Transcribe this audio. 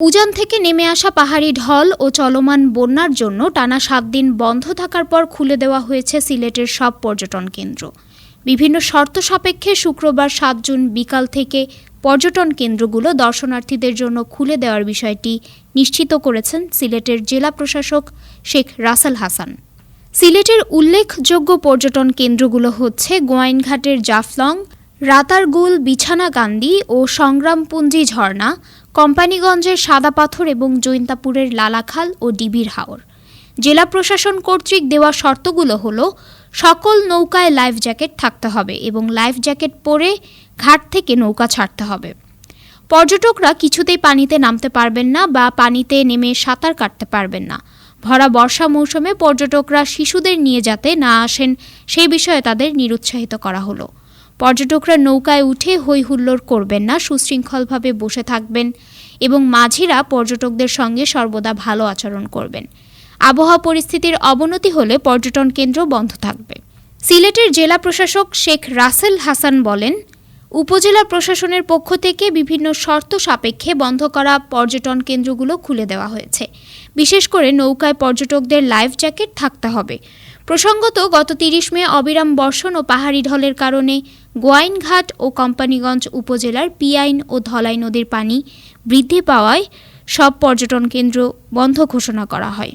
উজান থেকে নেমে আসা পাহাড়ি ঢল ও চলমান বন্যার জন্য টানা সাত দিন বন্ধ থাকার পর খুলে দেওয়া হয়েছে সিলেটের সব পর্যটন কেন্দ্র। বিভিন্ন শর্ত সাপেক্ষে শুক্রবার সাত জুন বিকাল থেকে পর্যটন কেন্দ্রগুলো দর্শনার্থীদের জন্য খুলে দেওয়ার বিষয়টি নিশ্চিত করেছেন সিলেটের জেলা প্রশাসক শেখ রাসেল হাসান। সিলেটের উল্লেখযোগ্য পর্যটন কেন্দ্রগুলো হচ্ছে গোয়াইনঘাটের জাফলং, রাতারগুল বিছানাকান্দি ও সংগ্রামপুঞ্জি ঝর্ণা কোম্পানিগঞ্জের সাদা পাথর এবং জৈন্তাপুরের লালাখাল ও ডিবির হাওর। জেলা প্রশাসন কর্তৃক দেওয়া শর্তগুলো হলো, সকল নৌকায় লাইফ জ্যাকেট থাকতে হবে এবং লাইফ জ্যাকেট পরে ঘাট থেকে নৌকা ছাড়তে হবে। পর্যটকরা কিছুতেই পানিতে নামতে পারবেন না বা পানিতে নেমে সাঁতার কাটতে পারবেন না। ভরা বর্ষা মৌসুমে পর্যটকরা শিশুদের নিয়ে যাতে না আসেন, সেই বিষয়ে তাদের নিরুৎসাহিত করা হলো। পর্যটকরা নৌকায় উঠে হই হুল্লোড় করবেন না, সুশৃঙ্খলভাবে বসে থাকবেন এবং মাঝিরা পর্যটকদের সঙ্গে সর্বদা ভালো আচরণ করবেন। আবহাওয়া পরিস্থিতির অবনতি হলে পর্যটন কেন্দ্র বন্ধ থাকবে। সিলেটের জেলা প্রশাসক শেখ রাসেল হাসান বলেন, উপজেলা প্রশাসনের পক্ষ থেকে বিভিন্ন শর্ত সাপেক্ষে বন্ধ করা পর্যটন কেন্দ্রগুলো খুলে দেওয়া হয়েছে। বিশেষ করে নৌকায় পর্যটকদের লাইফ জ্যাকেট থাকতে হবে। প্রসঙ্গত, গত তিরিশ মে অবিরাম বর্ষণ ও পাহাড়ি ঢলের কারণে গোয়াইনঘাট ও কোম্পানিগঞ্জ উপজেলার পিয়াইন ও ধলাই নদীর পানি বৃদ্ধি পাওয়ায় সব পর্যটন কেন্দ্র বন্ধ ঘোষণা করা হয়।